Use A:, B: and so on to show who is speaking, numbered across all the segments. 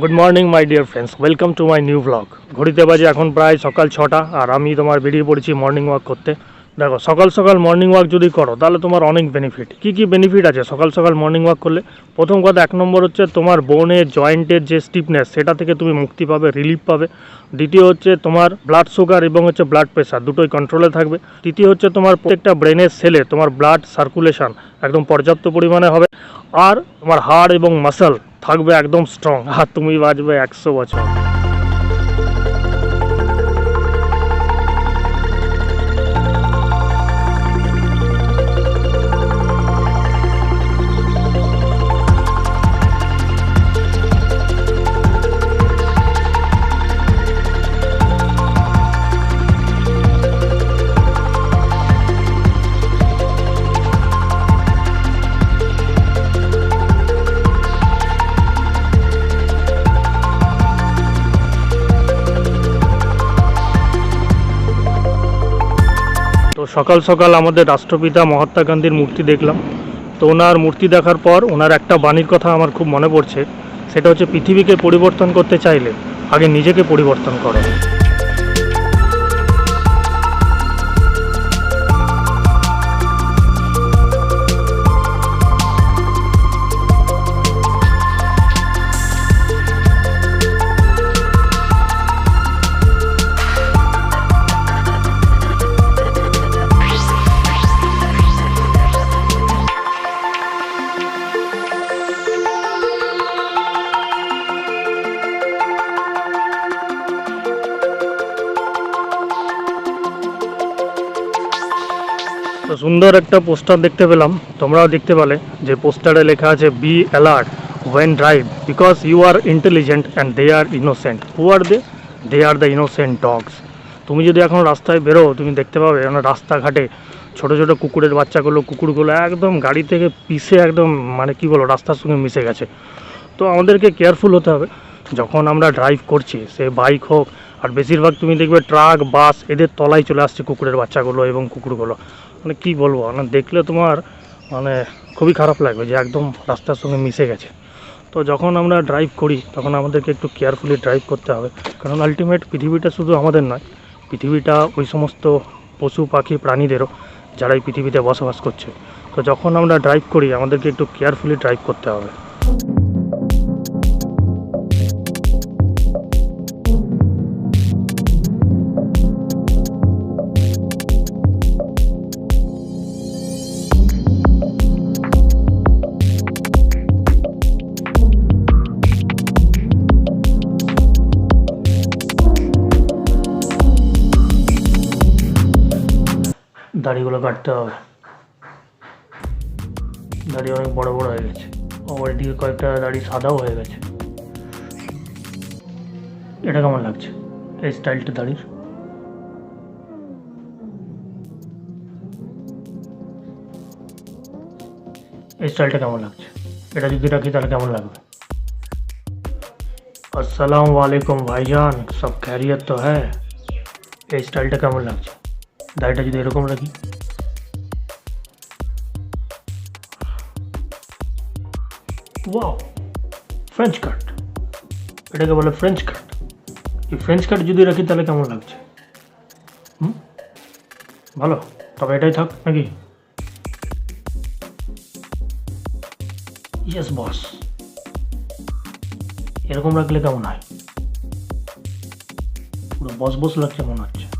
A: Good morning my dear friends welcome to my new blog ঘড়িতে বাজে এখন প্রায় সকাল ছটা, আর আমি তোমার বেরিয়ে পড়েছি মর্নিং ওয়াক করতে। দেখো, সকাল সকাল মর্নিং ওয়াক যদি করো, তাহলে তোমার অনেক বেনিফিট কী কী বেনিফিট আছে সকাল সকাল মর্নিং ওয়াক করলে? প্রথম কথা, এক নম্বর হচ্ছে তোমার বোনের জয়েন্টের যে স্টিফনেস সেটা থেকে তুমি মুক্তি পাবে রিলিফ পাবে। দ্বিতীয় হচ্ছে তোমার ব্লাড সুগার এবং হচ্ছে ব্লাড প্রেশার দুটোই কন্ট্রোলে থাকবে। তৃতীয় হচ্ছে তোমার প্রত্যেকটা ব্রেনের সেলে তোমার ব্লাড সার্কুলেশন একদম পর্যাপ্ত পরিমাণে হবে। আর তোমার হাড় এবং মাসল থাকবে একদম স্ট্রং আর তুমি বাঁচবে একশো বছর। তো সকাল সকাল আমাদের রাষ্ট্রপিতা মহাত্মা গান্ধীর মূর্তি দেখলাম। তো ওনার মূর্তি দেখার পর ওনার একটা বাণীর কথা আমার খুব মনে পড়ছে। সেটা হচ্ছে, পৃথিবীকে পরিবর্তন করতে চাইলে আগে নিজেকে পরিবর্তন করো। সুন্দর একটা পোস্টার দেখতে পেলাম। তোমরাও দেখতে পেলে যে পোস্টারে লেখা আছে be alert when drive because you are intelligent and they are innocent who are they they are the innocent dogs তুমি যদি এখন রাস্তায় বেরো তুমি দেখতে পাবে এখন রাস্তাঘাটে ছোট ছোট কুকুরের বাচ্চাগুলো, কুকুরগুলো একদম গাড়ি থেকে পিষে একদম মানে কি বলো রাস্তার সঙ্গে মিশে গেছে। তো আমাদেরকে কেয়ারফুল হতে হবে। যখন আমরা ড্রাইভ করছি, সে বাইক হোক, আর বেশিরভাগ তুমি দেখবে ট্রাক বাস এদের তলায় চলে আসছে কুকুরের বাচ্চাগুলো এবং কুকুরগুলো। মানে কি বলব মানে দেখলে তোমার মানে খুবই খারাপ লাগবে যে একদম রাস্তার সঙ্গে মিশে গেছে। তো যখন আমরা ড্রাইভ করি, তখন আমাদেরকে একটু কেয়ারফুলি ড্রাইভ করতে হবে। কারণ আলটিমেট পৃথিবীটা শুধু আমাদের নয়, পৃথিবীটা ওই সমস্ত পশু, পাখি, প্রাণীদেরও যারা এই পৃথিবীতে বসবাস করছে। তো যখন আমরা ড্রাইভ করি, আমাদেরকে একটু কেয়ারফুলি ড্রাইভ করতে হবে। দাড়িগুলো কাটতে হবে। দাড়ি অনেক বড় বড় হয়ে গেছে। আবার এদিকে কয়েকটা দাড়ি সাদাও হয়ে গেছে। এটা কেমন লাগছে? এই স্টাইলটা দাড়ির? এই স্টাইলটা কেমন লাগছে? এটা যদি রাখি তাহলে কেমন লাগবে? আসসালামু আলাইকুম ভাইজান, সব খ্যারিয়ত তো হ্যাঁ। এই স্টাইলটা কেমন লাগছে? দাড়িটা যদি এরকম রাখি। ওয়াও ফ্রেঞ্চ কাট এটাকে বলে ফ্রেঞ্চ কাট এই ফ্রেঞ্চ কাট যদি রাখি তাহলে কেমন লাগছে? হুম? ভালো, তবে এটাই থাক, নাকি? ইয়েস বস এরকম রাখলে কেমন হয়? পুরো বস বস লাগছে, মনে হচ্ছে।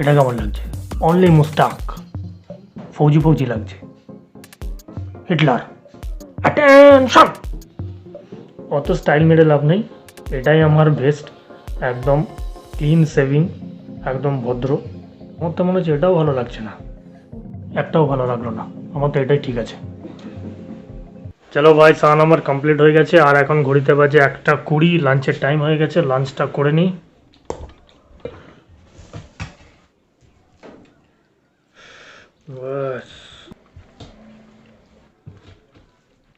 A: এটা কেমন লাগছে। অনলি মুস্তাক ফৌজি ফৌজি লাগছে। হিটলার অ্যাটেনশন অত স্টাইল মেরে লাভ নেই। এটাই আমার বেস্ট একদম ক্লিন সেভিং একদম ভদ্র। আমার তো মনে হচ্ছে এটাও ভালো লাগছে না। একটাও ভালো লাগল না। আমার তো এটাই ঠিক আছে। চলো ভাই স্নান আমার কমপ্লিট হয়ে গেছে। আর এখন ঘড়িতে বাজে একটা কুড়ি। লাঞ্চের টাইম হয়ে গেছে। লাঞ্চটা করে নিই।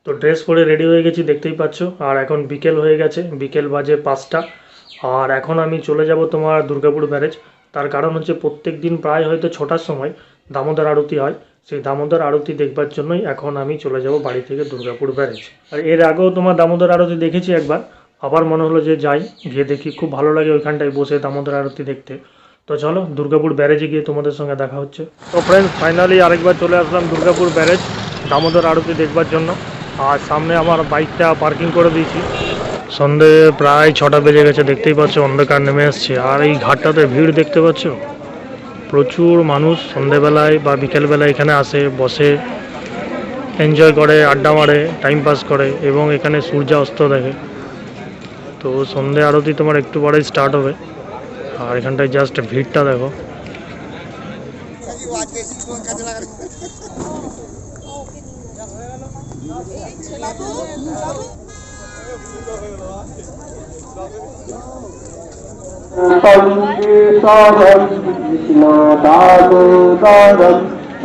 A: তো ড্রেস পরে রেডি হয়ে গেছি, দেখতেই পাচ্ছ। আর এখন বিকেল হয়ে গেছে, বিকেল বাজে পাঁচটা। আর এখন আমি চলে যাব তোমার দুর্গাপুর ব্যারেজ তার কারণ হচ্ছে প্রত্যেক দিন প্রায় হয়তো ছটার সময় দামোদর আরতি হয়। সেই দামোদর আরতি দেখবার জন্যই এখন আমি চলে যাব বাড়ি থেকে দুর্গাপুর ব্যারেজ আর এর আগেও তোমার দামোদর আরতি দেখেছি একবার। আবার মনে হলো যে যাই, গিয়ে দেখি। খুব ভালো লাগে ওইখানটায় বসে দামোদর আরতি দেখতে। তো চলো, দুর্গাপুর ব্যারেজে গিয়ে তোমাদের সঙ্গে দেখা হচ্ছে। তো ফ্রেন্ডস ফাইনালি আরেকবার চলে আসলাম দুর্গাপুর ব্যারেজ, দামোদর আরতি দেখবার জন্য। আর সামনে আমার বাইকটা পার্কিং করে দিয়েছি। সন্ধে প্রায় ছটা বেজে গেছে, দেখতেই পাচ্ছ অন্ধকার নেমে আসছে। আর এই ঘাটটাতে ভিড় দেখতে পাচ্ছ? প্রচুর মানুষ সন্ধেবেলায় বা বিকেলবেলায় এখানে আসে, বসে এনজয় করে, আড্ডা মারে টাইম পাস করে এবং এখানে সূর্যাস্ত দেখে। তো সন্ধে আরতি তোমার একটু পরেই স্টার্ট হবে। আর এখানটায় জাস্ট ভিড়টা দেখো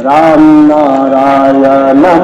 B: রাম নারায়ণম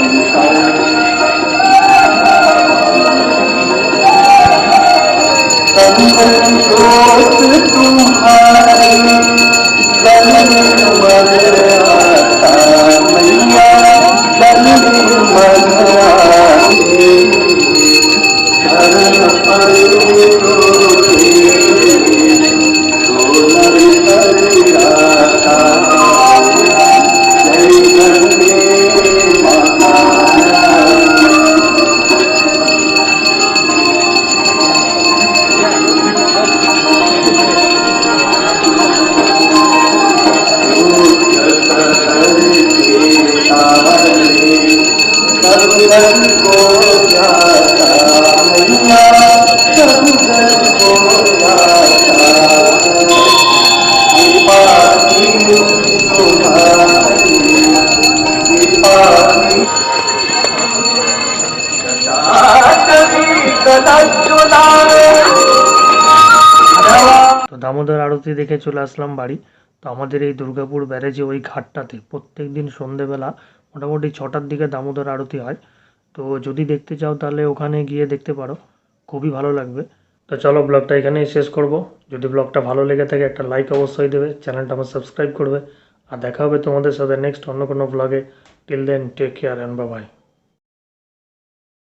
B: बंधन दोस्त तुम्हारे बंधन
A: তো দামোদর আরতি দেখে চলে আসলাম বাড়ি। তো আমাদের এই দুর্গাপুর ব্যারেজে ওই ঘাটটাতে প্রত্যেক দিন সন্ধেবেলা মোটামুটি ছটার দিকে দামোদর আরতি হয়। তো যদি দেখতে চাও তাহলে ওখানে গিয়ে দেখতে পারো। খুবই ভালো লাগবে। তো চলো ব্লগটা এখানেই শেষ করব। যদি ব্লগটা ভালো লেগে থাকে একটা লাইক অবশ্যই দেবে, চ্যানেলটা আমার সাবস্ক্রাইব করবে। আর দেখা হবে তোমাদের সাথে নেক্সট অন্য কোনো ব্লগে till then take care and bye